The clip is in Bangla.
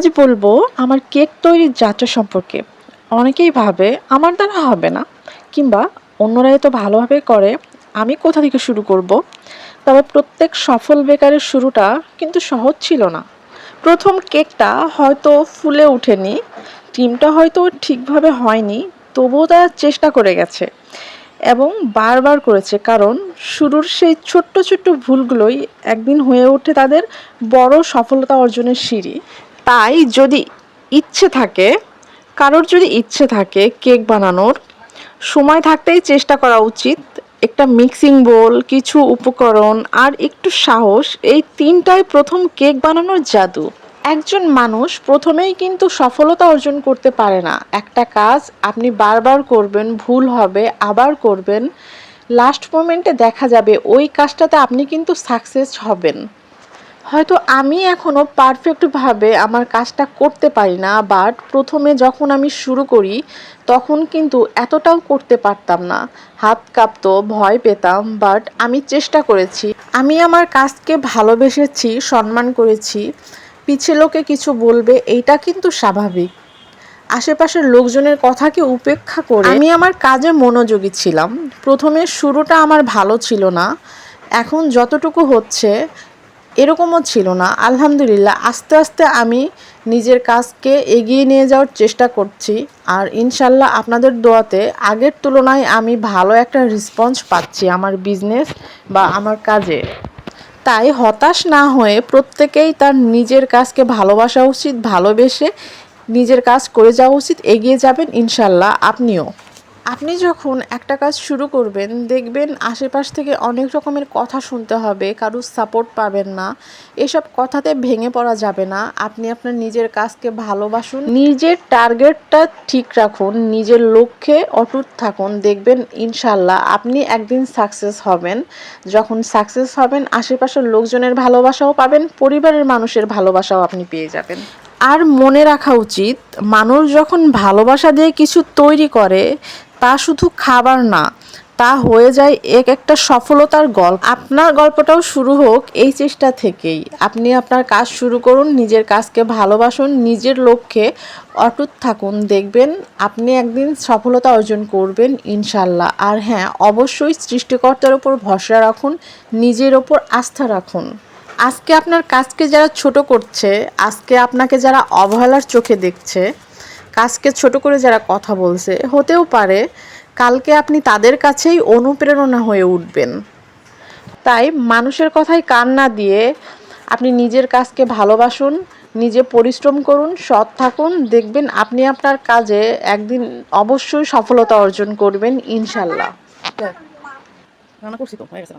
আজ বলব আমার কেক তৈরির যাত্রা সম্পর্কে। অনেকেই ভাবে আমার দ্বারা হবে না, কিংবা অন্যরা তো ভালোভাবে করে, আমি কোথা থেকে শুরু করব? তবে প্রত্যেক সফল বেকারের শুরুটা কিন্তু সহজ ছিল না। প্রথম কেকটা হয়তো ফুলে ওঠেনি ডিমটা হয়তো ঠিকভাবে হয়নি, তবুও তারা চেষ্টা করে গেছে এবং বারবার করেছে, কারণ শুরুর সেই ছোট্ট ছোট্ট ভুলগুলোই একদিন হয়ে ওঠে তাদের বড় সফলতা অর্জনের সিঁড়ি। তাই যদি ইচ্ছে থাকে, কারোর যদি ইচ্ছে থাকে কেক বানানোর, সময় থাকতেই চেষ্টা করা উচিত একটা মিক্সিং বোল, কিছু উপকরণ আর একটু সাহস, এই তিনটাই প্রথম কেক বানানোর জাদু। একজন মানুষ প্রথমেই কিন্তু সফলতা অর্জন করতে পারে না। একটা কাজ আপনি বারবার করবেন, ভুল হবে, আবার করবেন, লাস্ট মোমেন্টে দেখা যাবে ওই কাজটাতে আপনি কিন্তু সাকসেস হবেন। হয়তো আমি এখনও পারফেক্টভাবে আমার কাজটা করতে পারি না বাট প্রথমে যখন আমি শুরু করি, তখন কিন্তু এতটাও করতে পারতাম না। হাত কাঁপতো, ভয় পেতাম বাট আমি চেষ্টা করেছি। আমি আমার কাজকে ভালোবেসেছি, সম্মান করেছি। পিছে লোকে কিছু বলবে, এইটা কিন্তু স্বাভাবিক। আশেপাশের লোকজনের কথাকে উপেক্ষা করে আমি আমার কাজে মনোযোগী ছিলাম। প্রথমে শুরুটা আমার ভালো ছিল না। এখন যতটুকু হচ্ছে এরকমও ছিল না। আলহামদুলিল্লাহ, আস্তে আস্তে আমি নিজের কাজকে এগিয়ে নিয়ে যাওয়ার চেষ্টা করছি আর ইনশাল্লাহ আপনাদের দোয়াতে আগের তুলনায় আমি ভালো একটা রেসপন্স পাচ্ছি আমার বিজনেস বা আমার কাজে। তাই হতাশ না হয়ে প্রত্যেকেই তার নিজের কাজকে ভালোবাসা উচিত, ভালোবেসে নিজের কাজ করে যাওয়া উচিত, এগিয়ে যাবেন ইনশাল্লাহ আপনিও। আপনি যখন একটা কাজ শুরু করবেন, দেখবেন আশেপাশ থেকে অনেক রকমের কথা শুনতে হবে কারুর সাপোর্ট পাবেন না। এসব কথাতে ভেঙে পড়া যাবে না। আপনি আপনার নিজের কাজকে ভালোবাসুন, নিজের টার্গেটটা ঠিক রাখুন, নিজের লক্ষ্যে অটুট থাকুন। দেখবেন ইনশাল্লাহ আপনি একদিন সাকসেস হবেন। যখন সাকসেস হবেন, আশেপাশের লোকজনের ভালোবাসাও পাবেন, পরিবারের মানুষের ভালোবাসাও আপনি পেয়ে যাবেন। আর মনে রাখা উচিত, মানুষ যখন ভালোবাসা দিয়ে কিছু তৈরি করে তা শুধু খাবার না, তা হয়ে যায় এক একটা সফলতার গল্প। আপনার গল্পটাও শুরু হোক এই চেষ্টা থেকেই। আপনি আপনার কাজ শুরু করুন, নিজের কাজকে ভালোবাসুন, নিজের লক্ষ্যে অটুট থাকুন। দেখবেন আপনি একদিন সফলতা অর্জন করবেন ইনশাল্লাহ। আর হ্যাঁ অবশ্যই সৃষ্টিকর্তার ওপর ভরসা রাখুন, নিজের ওপর আস্থা রাখুন। আজকে আপনার কাজকে যারা ছোট করছে, আজকে আপনাকে যারা অবহেলার চোখে দেখছে কাজকে ছোট করে যারা কথা বলছে, হতেও পারে কালকে আপনি তাদের কাছেই অনুপ্রেরণা হয়ে উঠবেন তাই মানুষের কথায় কান না দিয়ে আপনি নিজের কাজকে ভালোবাসুন, নিজে পরিশ্রম করুন, সৎ থাকুন, দেখবেন আপনি আপনার কাজে একদিন অবশ্যই সফলতা অর্জন করবেন, ইনশাল্লাহ রান্না করছি তো, হয়ে গেছে।